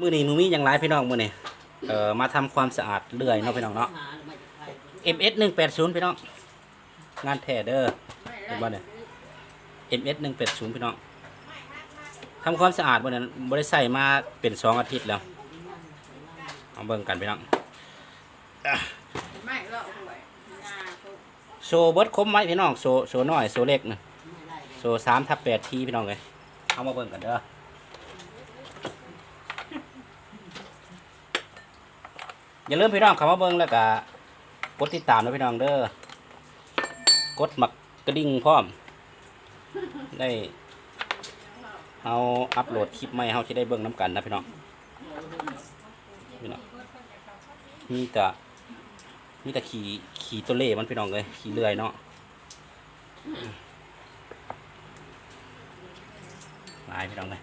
มื้อนี้มือมีอย่างไรพี่น้องมื้อนี้เอ่อมาทำความสะอาดเลื่อยเนาะพี่น้องเนาะ MS 180พี่น้องงานแท้เด้อเห็นบ่เนี่ย MS 180พี่น้องทำความสะอาดบ่เนี่ยบ่ได้ใส่มาเป็นสองอาทิตย์แล้วเอาเบิ่งกันพี่น้องโซเบิดคมไหมพี่น้องโซโซน้อยโซเล็กนะโซสามทับแปดทีพี่น้องเลยเอามาเบิ่งกันเด้อ อย่าลืมพี่น้องเข้ามาเบิ่งแล้วก็กดติดตามนะพี่น้องเด้อกดหมักกระดิ่งพร้อม ได้เอาอัปโหลดคลิปใหม่เฮาจะได้เบิ่งน้ำกันนะพี่น้องพี่น้องมีแต่มีแต่ขี่ขี่ตัวเล่มันพี่น้องเลยขี่เลื่อยเนาะลายพี่น้องเลย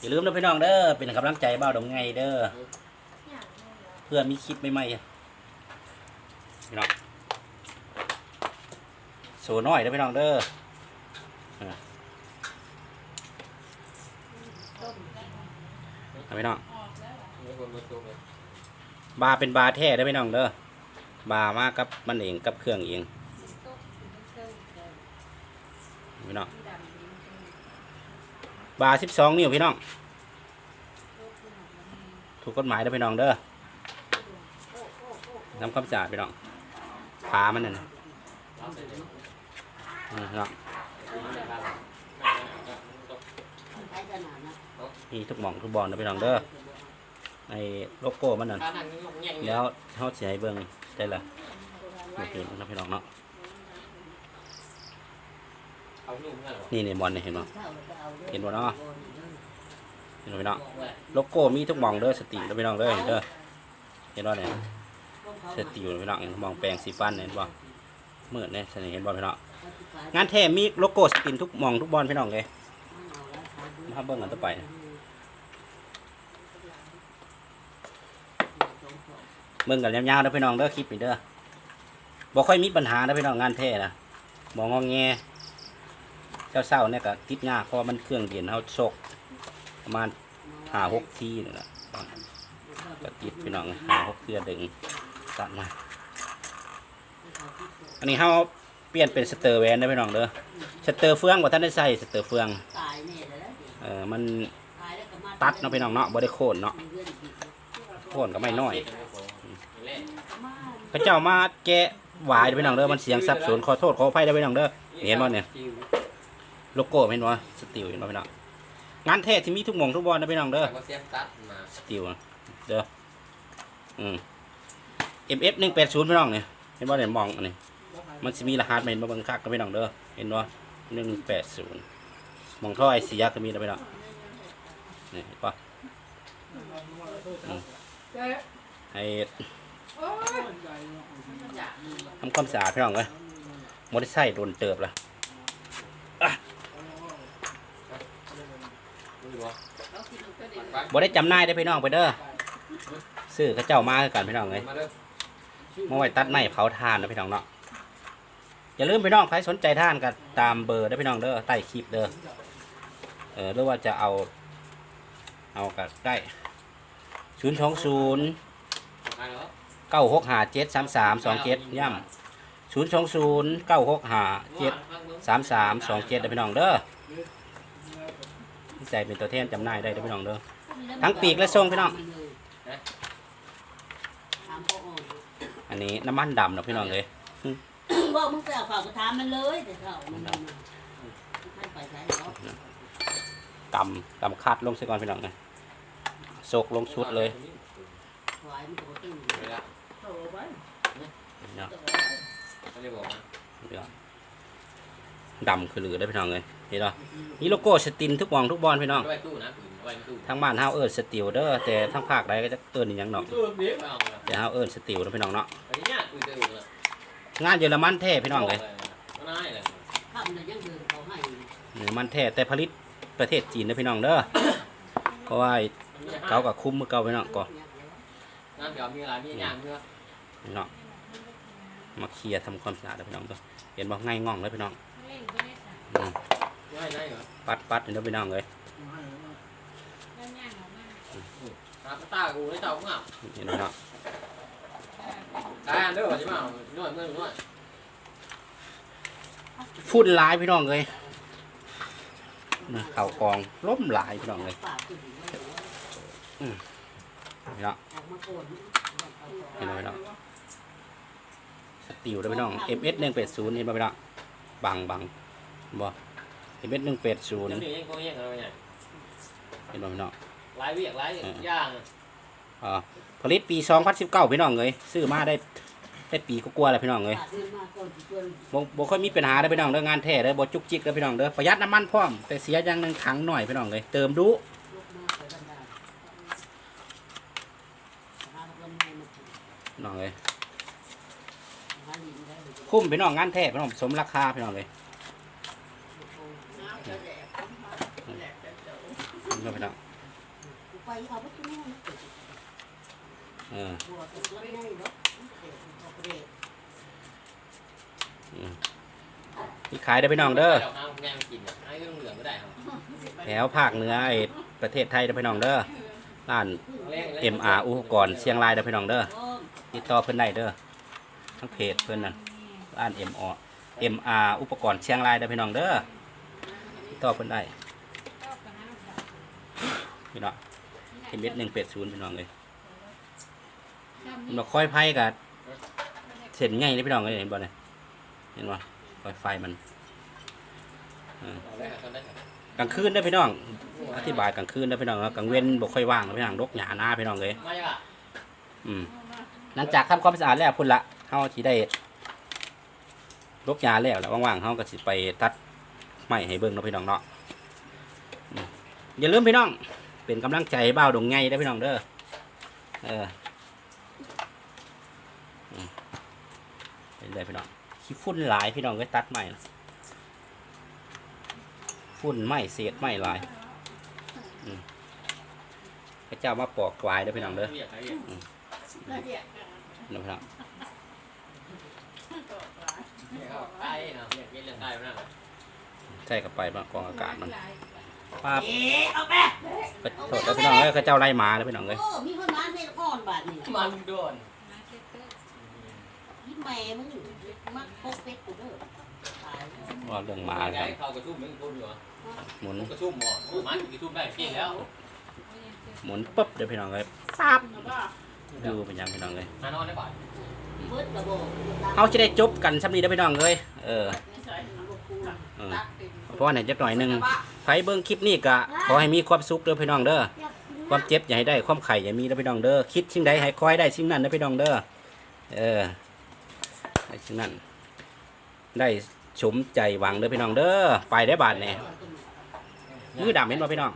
อย่าลืมนะพี่น้องเด้อเป็นกำลังใจบ้าวดงไงเด้อ เพื่อมีคลิปใหม่ๆอะพี่น้องโซน้อยเด้อพี่น้องเด้อเอาพี่น้อง บาร์เป็นบาร์แท้ได้อพี่น้องเด้อบาร์มากับมันเองกับเครื่องเองพี่น้องบาร์สิบสองนิ้วพี่น้องถูกกฎหมายเด้อพี่น้องเด้อ ทำความสะอาดพี่น้องพามันนั่นน่ะนี่พี่น้องมีทุกหม่องทุกบอลนะพี่น้องเด้อในโลโก้มันนั่นแล้วเขาสิให้เบิ่งได้ละโอเคนะพี่น้องเนาะนี่นี่บอลนี่เห็นบ่เห็นบ่เนาะเห็นบ่พี่น้องโลโก้มีทุกหมองเด้อสติเด้อพี่น้องเด้อเห็นเด้อเห็นบ่เนี่ย เสติอยู่พี่น้องเห็นมองแปลงสีฟันเนี่ยเห็นบ่มืดเนี่ยสนิทเห็นบ่พี่น้องงานแท้มีโลโก้สตินทุกมองทุกบอลพี่น้องเลยมาเบิ่งกันต่อไปเบิ่งกันยาวๆเด้อพี่น้องเด้อคลิปนี้เด้อบ่ค่อยมีปัญหาเด้อพี่น้องงานแท้นะบ่งอแงเศร้าๆเนี่ยก็ติดยากเพราะมันเครื่องเย็นเฮาโชกประมาณ5 6ทีนี่แหละก็ติดพี่น้อง5 6เทื่อดึง ตัดมา อันนี้เฮาเปลี่ยนเป็นสเตอร์แวนเด้อพี่น้องเด้อสเตอร์เฟืองบ่าทันได้ใส่สเตอร์เฟืองเออมันตัดเนาะพี่น้องเนาะบ่ได้โค่นเนาะโค่นก็ไม่น้อยพระเจ้ามาแกะหวายเด้อพี่น้องเด้อมันเสียงสับสนขอโทษขออภัยเด้อพี่น้องเด้อเห็นบ่เนี่ยโลโก้เห็นบ่สติลเห็นบ่พี่น้องงานแท้ที่มีทุกหม่องทุกบอลนะพี่น้องเด้อก็เสียบตัดมาสติลเด้ออืม MF 180พี่น้องเนี่ยเห็นบ่เนี่ยมองอันนี้มันสิมีรหัสเห็นบ่เบิ่งคักกับพี่น้องเด้อเห็นบ่180มองท่อไอเสียก็มีนะพี่น้องนี่เห็นป่ะให้ทำความสะอาดพี่น้องเอ้ยบ่ได้ใส่โดนเติบละดูวะบ่ได้จำนายได้พี่น้องไปเด้อซื้อเขาเจ้ามาคือกันพี่น้องเอ้ย มาเด้อมาไว้ตัดไม้เผาถ่านนะพี่น้องเนาะอย่าลืมพี่น้องใครสนใจท่านก็ตามเบอร์ได้อพี่น้องเด้อใต้คลิปเด้อเออหรือว่าจะเอา เอาก็ได้ศูนย์สองศูนย์มาแล้วเก้าหกห้าเจ็ดสามสามสองเจ็ดย่ำศูนย์สองศูนย์เก้าหกห้าเจ็ดสามสามสองเจ็ดได้อพี่น้องเด้อใส่เป็นตัวแทนจำหน่ายได้เด้อพี่น้องเด้อทั้งปีกและทรงพี่น้อง อันนี้น้ำมันดำนะพี่น้องเลยบอกมึงไปเอาข่าวกระทามมันเลยแต่เขามันมาให้ไปใช้เนาะกำกำคัดลงซะก่อนพี่น้องเลยโศกลงชุดเลยถวายมันก็ตื้อเวลาโถ่ไว้เนาะเขาจะบอกว่าพี่น้องดำคือเหลือได้อพี่น้องเลยเห็นเนาะมีโลโก้สตินทุกหวองทุกบอลพี่น้องไว้ตู้นะไว้ตู้ทางบ้านเฮาเอิ้นสติลเด้อแต่ทางภาคใดก็จะเอิ้นอหยังเนาะตู้ เบี้ยเอาละแต่เฮาเอิ้นสติลเด้อพี่น้องเนาะอันนี้เนี่ยตู้ตู้ละงานเยอรมันแท้พี่น้องเลยก็น่าเลยข้ามเลยยังเดินเขาให้เยอรมันแท้แต่ผลิตประเทศจีนเด้อพี่น้องเด้อเพราะว่าเขาก็คุมมือเก่าพี่น้องก่อนน้ำเดี๋ยวมีอะไรมีอย่างเพื่อพี่น้องมาเคลียร์ทำความสะอาดเด้อพี่น้องเด้อเห็นบ่ง่ายง่องเลยพี่น้องอืมได้ได้เหรอปัดปัดเด้อพี่น้องเลยหาตากูได้เจ้ากูอะเห็นไหมเนาะ ตายอันเด้อใช่ไหมนวดเมื่อนวดฝุ่นหลายพี่น้องเลยนะเข่ากองล้มหลายพี่น้องเลยปากขึ้นไว้หัวพี่น้องออกมาโกนเห็นไหมพี่น้องสติวเด้อพี่น้อง MS หนึ่งแปดศูนย์เห็นไหมพี่น้องบังบังบ่ MS หนึ่งแปดศูนย์เดี๋ยวนี้ยังโกงยังอะไรเนี่ยเห็นไหมพี่น้องหลายเวียกหลายย่างอ่า ผลิตปี2019พี่น้องเลยซื้อมาได้ได้ปีก็กลัวาๆแล้วพี่น้องเลยปากเดินมาก่อนสิเกินบ่บ่ค่อยมีปัญหาเด้อพี่น้องเด้องานแท้เด้อบ่จุกจิกเด้อพี่น้องเด้อประหยัดน้ำมันพร้อมแต่เสียอย่างหนึงถังหน่อยพี่น้องเลยเติมดูลุกมาไปบันดาลหาเงินให้มาถึงพี่น้องเลยหาลินได้เลยคุ้มพี่น้องงานแท้พี่น้องสมราคาพี่น้องเลยน้ำจะแดกแดกจะเจอเห็นไหมพี่น้องไปเอาไปที่นู่ขายเด้พี่น้องเด้อเอาแง่กินอะให้เรื่องเหลืองก็ได้ครับแถวภาคเหนือไอ้ประเทศไทยเด้พี่น้องเด้อร้าน MR อุปกรณ์เชียงรายเด้พี่น้องเด้อติดต่อเพิ่นได้เด้อทั้งเพจเพิ่นนั่นร้าน MR MR อุปกรณ์เชียงรายเด้พี่น้องเด้อติดต่อเพิ่นได้พี่น้องเอ็มเอสหนึ่งเป็ดศูนย์พี่น้องเลย มันบอกค่อยไพ่กับเส้นใหญ่เลยพี่น้องเลยเห็นบ่เนี่ยเห็นบ่ค่อยไฟมันกลางคืนเด้พี่น้อง อธิบายกลางคืนเด้พี่น้องกลางเว้นบ่ค่อยว่างพี่น้องรกหญ้าหน้าพี่น้องเลยอืมหลังจากทำความสะอาดแล้วพุ่นละเฮาสิได้รกหญ้าแล้วแล้วว่างๆเฮาก็สิไปตัดไม้ให้เบิ่งเนาะพี่น้องเนาะอย่าลืมพี่น้อง เป็นกำลังใจให้บ่าวดงไงเด้พี่น้องเด้อเออ เป็นได้พี่น้องขี้ฝุ่นหลายพี่น้องก็ตัดไม้นะฝุ่นไม้เศษไม้หลายอืมพระเจ้ามาปอกกวายเด้อพี่น้องเด้อเวียกเวียกละเอียดเนาะพี่น้องเวียกเข้าใต้นะเวียกเวียกเรื่องใต้นั่นแหละใช่กับไปมากองอากาศมันป้าบเอ๊ะเอาไปก็โทษเด้อพี่น้องเอ้ยเขาเจ้าไล่หมาเด้อพี่น้องเอ้ยโอ้มีคนมาในก้อนบาทนี่มันโดนที่ แม่มึงมักพกเป็ดกูเด้อตายว่าเรื่องหมาไงครับเขากระชุ่มมึงพูดอยู่เหรอหมุนกระชุ่มหมอมันกระชุ่มได้เพี้ยนแล้วหมุนปุ๊บเด้อพี่น้องเอ้ยแล้วก็ดูเป็นยังพี่น้องเอ้ยมานอนได้ป่ะเบิดกระบอกเขาจะได้จบกันซ้ำนี้เด้อพี่น้องเอ้ยเออไม่ใช่เออตักติดเพราะว่าเนี่ยจักหน่อยหนึงใครเบิ่งคลิปนี้ก็ขอให้มีความสุขเด้อพี่น้องเด้อ ความเจ็บอย่าให้ได้ความไข่อย่ามีเด้อพี่น้องเด้อคิดสิ่งใดให้คอยได้สิ่งนั้นเด้อพี่น้องเด้อเออ ได้สิ่งนั้น ได้สมใจหวังเด้อพี่น้องเด้อไปได้บาทเนี่ยมือดำเห็นป่ะพี่น้อง